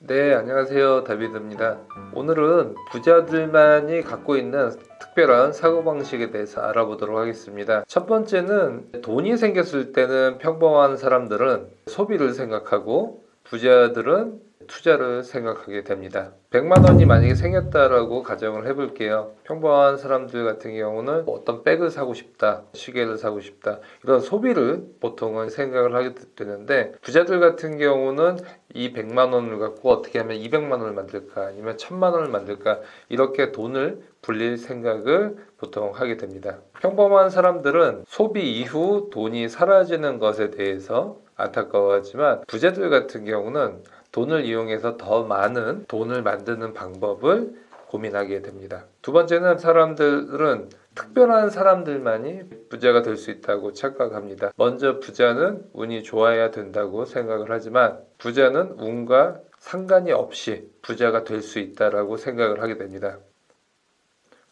네, 안녕하세요. 다비드입니다. 오늘은 부자들만이 갖고 있는 특별한 사고방식에 대해서 알아보도록 하겠습니다. 첫 번째는 돈이 생겼을 때는 평범한 사람들은 소비를 생각하고 부자들은 투자를 생각하게 됩니다. 100만 원이 만약에 생겼다라고 가정을 해볼게요. 평범한 사람들 같은 경우는 어떤 백을 사고 싶다, 시계를 사고 싶다, 이런 소비를 보통은 생각을 하게 되는데, 부자들 같은 경우는 이 100만 원을 갖고 어떻게 하면 200만 원을 만들까, 아니면 1000만 원을 만들까, 이렇게 돈을 불릴 생각을 보통 하게 됩니다. 평범한 사람들은 소비 이후 돈이 사라지는 것에 대해서 안타까워하지만, 부자들 같은 경우는 돈을 이용해서 더 많은 돈을 만드는 방법을 고민하게 됩니다. 두 번째는 사람들은 특별한 사람들만이 부자가 될 수 있다고 착각합니다. 먼저 부자는 운이 좋아야 된다고 생각을 하지만 부자는 운과 상관이 없이 부자가 될 수 있다라고 생각을 하게 됩니다.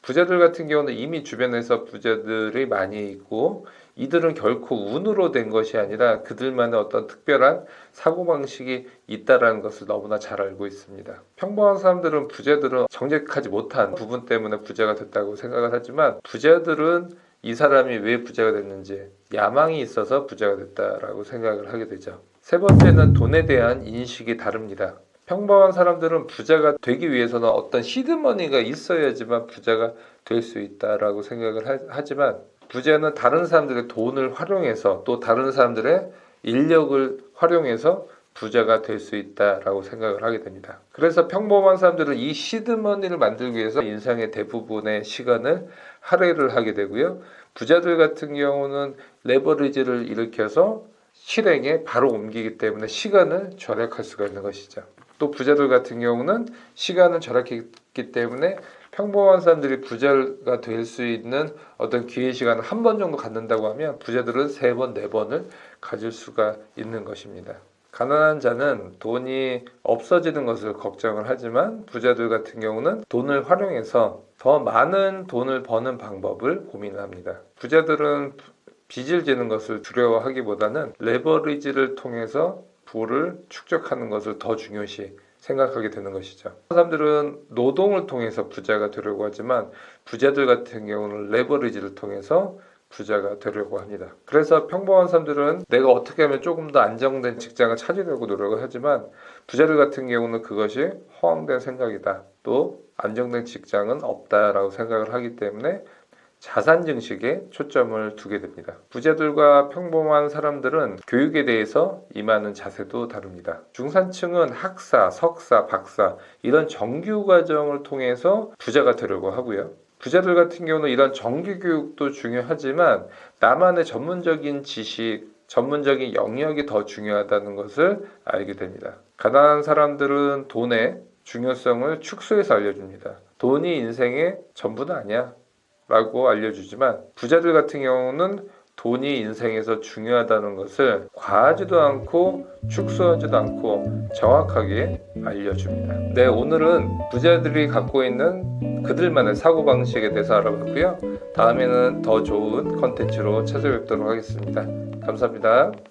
부자들 같은 경우는 이미 주변에서 부자들이 많이 있고 이들은 결코 운으로 된 것이 아니라 그들만의 어떤 특별한 사고방식이 있다라는 것을 너무나 잘 알고 있습니다. 평범한 사람들은 부자들은 정직하지 못한 부분 때문에 부자가 됐다고 생각을 하지만 부자들은 이 사람이 왜 부자가 됐는지 야망이 있어서 부자가 됐다라고 생각을 하게 되죠. 세 번째는 돈에 대한 인식이 다릅니다. 평범한 사람들은 부자가 되기 위해서는 어떤 시드머니가 있어야지만 부자가 될 수 있다라고 생각을 하, 하지만 부자는 다른 사람들의 돈을 활용해서 또 다른 사람들의 인력을 활용해서 부자가 될 수 있다라고 생각을 하게 됩니다. 그래서 평범한 사람들은 이 시드머니를 만들기 위해서 인생의 대부분의 시간을 할애를 하게 되고요. 부자들 같은 경우는 레버리지를 일으켜서 실행에 바로 옮기기 때문에 시간을 절약할 수가 있는 것이죠. 또 부자들 같은 경우는 시간을 절약했기 때문에 평범한 사람들이 부자가 될 수 있는 어떤 기회 시간을 한 번 정도 갖는다고 하면 부자들은 세 번, 네 번을 가질 수가 있는 것입니다. 가난한 자는 돈이 없어지는 것을 걱정을 하지만 부자들 같은 경우는 돈을 활용해서 더 많은 돈을 버는 방법을 고민합니다. 부자들은 빚을 지는 것을 두려워하기보다는 레버리지를 통해서 부를 축적하는 것을 더 중요시 생각하게 되는 것이죠. 사람들은 노동을 통해서 부자가 되려고 하지만 부자들 같은 경우는 레버리지를 통해서 부자가 되려고 합니다. 그래서 평범한 사람들은 내가 어떻게 하면 조금 더 안정된 직장을 찾으려고 노력을 하지만 부자들 같은 경우는 그것이 허황된 생각이다. 또 안정된 직장은 없다라고 생각을 하기 때문에 자산 증식에 초점을 두게 됩니다. 부자들과 평범한 사람들은 교육에 대해서 임하는 자세도 다릅니다. 중산층은 학사, 석사, 박사 이런 정규 과정을 통해서 부자가 되려고 하고요. 부자들 같은 경우는 이런 정규 교육도 중요하지만 나만의 전문적인 지식, 전문적인 영역이 더 중요하다는 것을 알게 됩니다. 가난한 사람들은 돈의 중요성을 축소해서 알려줍니다. 돈이 인생의 전부는 아니야. 라고 알려주지만 부자들 같은 경우는 돈이 인생에서 중요하다는 것을 과하지도 않고 축소하지도 않고 정확하게 알려줍니다. 네, 오늘은 부자들이 갖고 있는 그들만의 사고방식에 대해서 알아봤고요. 다음에는 더 좋은 컨텐츠로 찾아뵙도록 하겠습니다. 감사합니다.